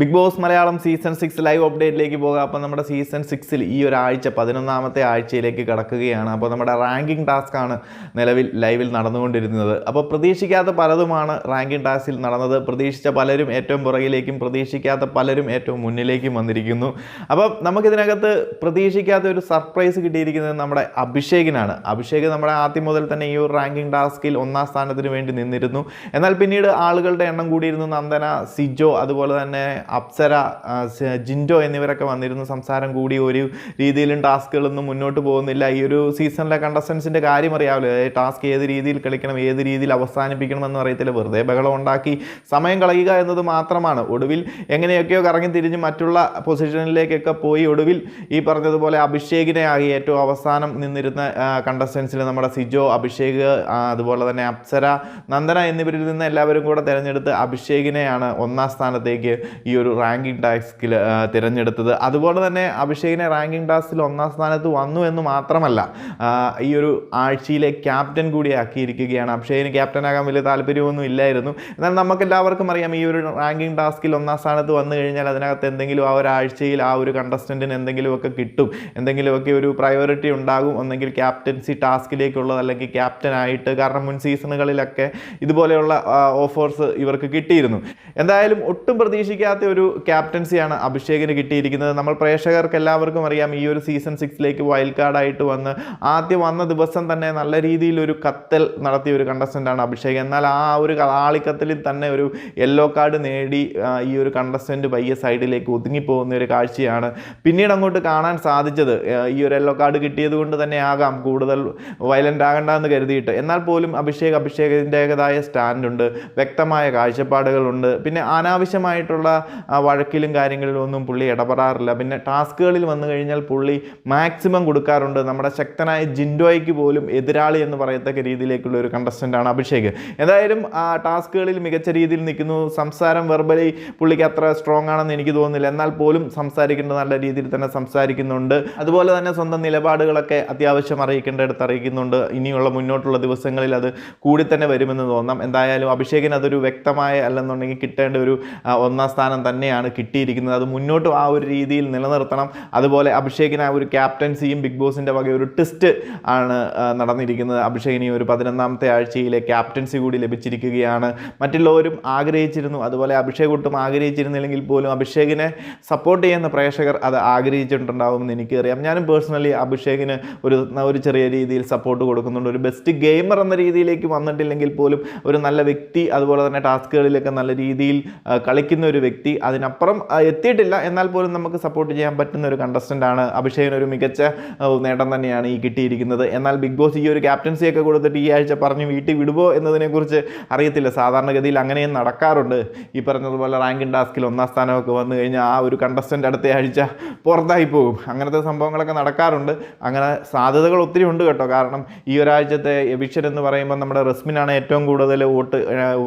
Big boss Malayalam season six live അപ്ഡേറ്റിലേക്ക് പോകാം. അപ്പോൾ നമ്മുടെ സീസൺ സിക്സിൽ ഈ ഒരാഴ്ച പതിനൊന്നാമത്തെ ആഴ്ചയിലേക്ക് കടക്കുകയാണ്. അപ്പോൾ നമ്മുടെ റാങ്കിങ് ടാസ്ക് ആണ് നിലവിൽ ലൈവിൽ നടന്നുകൊണ്ടിരുന്നത്. അപ്പോൾ പ്രതീക്ഷിക്കാത്ത പലതുമാണ് റാങ്കിങ് ടാസ്കിൽ നടന്നത്. പ്രതീക്ഷിച്ച പലരും ഏറ്റവും പുറകിലേക്കും പ്രതീക്ഷിക്കാത്ത പലരും ഏറ്റവും മുന്നിലേക്കും വന്നിരിക്കുന്നു. അപ്പോൾ നമുക്കിതിനകത്ത് പ്രതീക്ഷിക്കാത്ത ഒരു സർപ്രൈസ് കിട്ടിയിരിക്കുന്നത് നമ്മുടെ അഭിഷേകിനാണ്. അഭിഷേക് നമ്മുടെ ആദ്യം മുതൽ തന്നെ ഈ ഒരു റാങ്കിങ് ടാസ്കിൽ ഒന്നാം സ്ഥാനത്തിന് വേണ്ടി നിന്നിരുന്നു. എന്നാൽ പിന്നീട് ആളുകളുടെ എണ്ണം കൂടിയിരുന്നു നന്ദന സിജോ അതുപോലെ തന്നെ അപ്സര ജിൻഡോ എന്നിവരൊക്കെ വന്നിരുന്ന. സംസാരം കൂടി ഒരു രീതിയിലും ടാസ്കുകളൊന്നും മുന്നോട്ട് പോകുന്നില്ല. ഈ ഒരു സീസണിലെ കണ്ടസ്റ്റൻസിന്റെ കാര്യം അറിയാമല്ലോ. ടാസ്ക് ഏത് രീതിയിൽ കളിക്കണം ഏത് രീതിയിൽ അവസാനിപ്പിക്കണം എന്ന് അറിയത്തില്ല. വെറുതെ ബഹളം ഉണ്ടാക്കി സമയം കളയുക എന്നത് മാത്രമാണ്. ഒടുവിൽ എങ്ങനെയൊക്കെയോ കറങ്ങി തിരിഞ്ഞ് മറ്റുള്ള പൊസിഷനിലേക്കൊക്കെ പോയി ഒടുവിൽ ഈ പറഞ്ഞതുപോലെ അഭിഷേകിനെ ആകെ ഏറ്റവും അവസാനം നിന്നിരുന്ന കണ്ടസ്റ്റൻസിൽ നമ്മുടെ സിജോ അഭിഷേക് അതുപോലെ തന്നെ അപ്സര നന്ദന എന്നിവരിൽ നിന്ന് എല്ലാവരും കൂടെ തിരഞ്ഞെടുത്ത് അഭിഷേകിനെയാണ് ഒന്നാം സ്ഥാനത്തേക്ക് ഒരു റാങ്കിങ് ടാസ്കിൽ തിരഞ്ഞെടുത്തത്. അതുപോലെ തന്നെ അഭിഷേകിനെ റാങ്കിങ് ടാസ്കിൽ ഒന്നാം സ്ഥാനത്ത് വന്നു എന്ന് മാത്രമല്ല ഈ ഒരു ആഴ്ചയിലെ ക്യാപ്റ്റൻ കൂടി ആക്കിയിരിക്കുകയാണ് അഭിഷേകിന് ക്യാപ്റ്റനാകാൻ വലിയ താല്പര്യമൊന്നും ഇല്ലായിരുന്നു. എന്നാൽ നമുക്കെല്ലാവർക്കും അറിയാം ഈ ഒരു റാങ്കിങ് ടാസ്കിൽ ഒന്നാം സ്ഥാനത്ത് വന്നു കഴിഞ്ഞാൽ അതിനകത്ത് എന്തെങ്കിലും ആ ഒരു ആഴ്ചയിൽ ആ ഒരു കണ്ടസ്റ്റന്റിന് എന്തെങ്കിലുമൊക്കെ കിട്ടും. എന്തെങ്കിലുമൊക്കെ ഒരു പ്രയോറിറ്റി ഉണ്ടാകും. ഒന്നെങ്കിൽ ക്യാപ്റ്റൻസി ടാസ്കിലേക്കുള്ളത് അല്ലെങ്കിൽ ക്യാപ്റ്റനായിട്ട് കാരണം മുൻ സീസണുകളിലൊക്കെ ഇതുപോലെയുള്ള ഓഫേഴ്സ് ഇവർക്ക് കിട്ടിയിരുന്നു. എന്തായാലും ഒട്ടും പ്രതീക്ഷിക്കാത്ത ഒരു ക്യാപ്റ്റൻസിയാണ് അഭിഷേകിന് കിട്ടിയിരിക്കുന്നത്. നമ്മൾ പ്രേക്ഷകർക്ക് എല്ലാവർക്കും അറിയാം ഈ ഒരു സീസൺ സിക്സിലേക്ക് വൈൽഡ് കാർഡായിട്ട് വന്ന് ആദ്യം വന്ന ദിവസം തന്നെ നല്ല രീതിയിൽ ഒരു കത്തൽ നടത്തിയ ഒരു കണ്ടസ്റ്റന്റാണ് അഭിഷേക്. എന്നാൽ ആ ഒരു ആളിക്കത്തലിൽ തന്നെ ഒരു യെല്ലോ കാർഡ് നേടി ഈ ഒരു കണ്ടസ്റ്റന്റ് പയ്യെ സൈഡിലേക്ക് ഒതുങ്ങിപ്പോകുന്ന ഒരു കാഴ്ചയാണ് പിന്നീട് അങ്ങോട്ട് കാണാൻ സാധിച്ചത്. ഈ ഒരു യെല്ലോ കാർഡ് കിട്ടിയത് കൊണ്ട് തന്നെ ആകാം കൂടുതൽ വയലന്റ് ആകണ്ട എന്ന് കരുതിയിട്ട്. എന്നാൽ പോലും അഭിഷേക് അഭിഷേകിന്റെതായ സ്റ്റാൻഡുണ്ട് വ്യക്തമായ കാഴ്ചപ്പാടുകളുണ്ട്. പിന്നെ അനാവശ്യമായിട്ടുള്ള വഴക്കിലും കാര്യങ്ങളിലും ഒന്നും പുള്ളി ഇടപെടാറില്ല. പിന്നെ ടാസ്കുകളിൽ വന്നു കഴിഞ്ഞാൽ പുള്ളി മാക്സിമം കൊടുക്കാറുണ്ട്. നമ്മുടെ ശക്തനായ ജിൻഡോയ്ക്ക് പോലും എതിരാളി എന്ന് പറയത്തക്ക രീതിയിലേക്കുള്ള ഒരു കണ്ടസ്റ്റന്റാണ് അഭിഷേക്. എന്തായാലും ടാസ്കുകളിൽ മികച്ച രീതിയിൽ നിൽക്കുന്നു. സംസാരം വെർബലി പുള്ളിക്ക് അത്ര സ്ട്രോങ് ആണെന്ന് എനിക്ക് തോന്നുന്നില്ല. എന്നാൽ പോലും സംസാരിക്കേണ്ടത് നല്ല രീതിയിൽ തന്നെ സംസാരിക്കുന്നുണ്ട്. അതുപോലെ തന്നെ സ്വന്തം നിലപാടുകളൊക്കെ അത്യാവശ്യം അറിയിക്കേണ്ടടുത്ത് അറിയിക്കുന്നുണ്ട്. ഇനിയുള്ള മുന്നോട്ടുള്ള ദിവസങ്ങളിൽ അത് കൂടി തന്നെ വരുമെന്ന് തോന്നാം. എന്തായാലും അഭിഷേകിന് അതൊരു വ്യക്തമായ അല്ലെന്നുണ്ടെങ്കിൽ കിട്ടേണ്ട ഒരു ഒന്നാം സ്ഥാനം തന്നെയാണ് കിട്ടിയിരിക്കുന്നത്. അത് മുന്നോട്ട് ആ ഒരു രീതിയിൽ നിലനിർത്തണം. അതുപോലെ അഭിഷേകിന് ആ ഒരു ക്യാപ്റ്റൻസിയും ബിഗ് ബോസിന്റെ വക ഒരു ടെസ്റ്റ് ആണ് നടന്നിരിക്കുന്നത്. അഭിഷേകിന് ഒരു പതിനൊന്നാമത്തെ ആഴ്ചയിലെ ക്യാപ്റ്റൻസി കൂടി ലഭിച്ചിരിക്കുകയാണ്. മറ്റുള്ളവരും ആഗ്രഹിച്ചിരുന്നു. അതുപോലെ അഭിഷേക് ഒട്ടും ആഗ്രഹിച്ചിരുന്നില്ലെങ്കിൽ പോലും അഭിഷേകിനെ സപ്പോർട്ട് ചെയ്യുന്ന പ്രേക്ഷകർ അത് ആഗ്രഹിച്ചിട്ടുണ്ടാവുമെന്ന് എനിക്കറിയാം. ഞാനും പേഴ്സണലി അഭിഷേകിന് ഒരു ഒരു ചെറിയ രീതിയിൽ സപ്പോർട്ട് കൊടുക്കുന്നുണ്ട്. ഒരു ബെസ്റ്റ് ഗെയിമർ എന്ന രീതിയിലേക്ക് വന്നിട്ടില്ലെങ്കിൽ പോലും ഒരു നല്ല വ്യക്തി അതുപോലെ തന്നെ ടാസ്കുകളിലൊക്കെ നല്ല രീതിയിൽ കളിക്കുന്ന ഒരു വ്യക്തി അതിനപ്പുറം ആ, എത്തിയിട്ടില്ല. എന്നാൽ പോലും നമുക്ക് സപ്പോർട്ട് ചെയ്യാൻ പറ്റുന്ന ഒരു കണ്ടസ്റ്റന്റ് ആണ് അഭിഷേകിന് ഒരു മികച്ച നേട്ടം തന്നെയാണ് ഈ കിട്ടിയിരിക്കുന്നത്. എന്നാൽ ബിഗ് ബോസ് ഈ ഒരു ക്യാപ്റ്റൻസി ഒക്കെ കൊടുത്തിട്ട് ഈ ആഴ്ച പറഞ്ഞ് വീട്ടിൽ വിടുമോ എന്നതിനെക്കുറിച്ച് അറിയത്തില്ല. സാധാരണഗതിയിൽ അങ്ങനെയും നടക്കാറുണ്ട്. ഈ പറഞ്ഞതുപോലെ റാങ്കിങ് ടാസ്കിൽ ഒന്നാം സ്ഥാനമൊക്കെ വന്നു കഴിഞ്ഞാൽ ആ ഒരു കണ്ടസ്റ്റന്റ് അടുത്ത ആഴ്ച പുറത്തായി പോകും. അങ്ങനത്തെ സംഭവങ്ങളൊക്കെ നടക്കാറുണ്ട്. അങ്ങനെ സാധ്യതകൾ ഒത്തിരി ഉണ്ട് കേട്ടോ. കാരണം ഈ ഒരാഴ്ചത്തെ എവിഷൻ എന്ന് പറയുമ്പോൾ നമ്മുടെ റസ്മിനാണ് ഏറ്റവും കൂടുതൽ വോട്ട്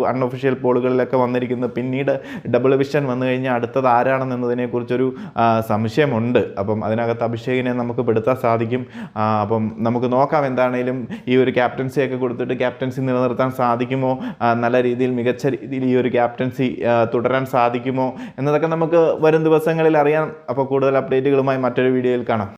അൺഒഫീഷ്യൽ പോളുകളിലൊക്കെ വന്നിരിക്കുന്നത്. പിന്നീട് ഡബിൾ വിഷൻ വന്നു കഴിഞ്ഞാൽ അടുത്തത് ആരാണെന്നതിനെക്കുറിച്ചൊരു സംശയമുണ്ട്. അപ്പം അതിനകത്ത് അഭിഷേകിനെ നമുക്ക് പെടുത്താൻ സാധിക്കും. അപ്പം നമുക്ക് നോക്കാം എന്താണേലും ഈ ഒരു ക്യാപ്റ്റൻസിയൊക്കെ കൊടുത്തിട്ട് ക്യാപ്റ്റൻസി നിലനിർത്താൻ സാധിക്കുമോ? നല്ല രീതിയിൽ മികച്ച രീതിയിൽ ഈ ഒരു ക്യാപ്റ്റൻസി തുടരാൻ സാധിക്കുമോ? എന്നതൊക്കെ നമുക്ക് വരും ദിവസങ്ങളിൽ അറിയാം. അപ്പോൾ കൂടുതൽ അപ്ഡേറ്റുകളുമായി മറ്റൊരു വീഡിയോയിൽ കാണാം.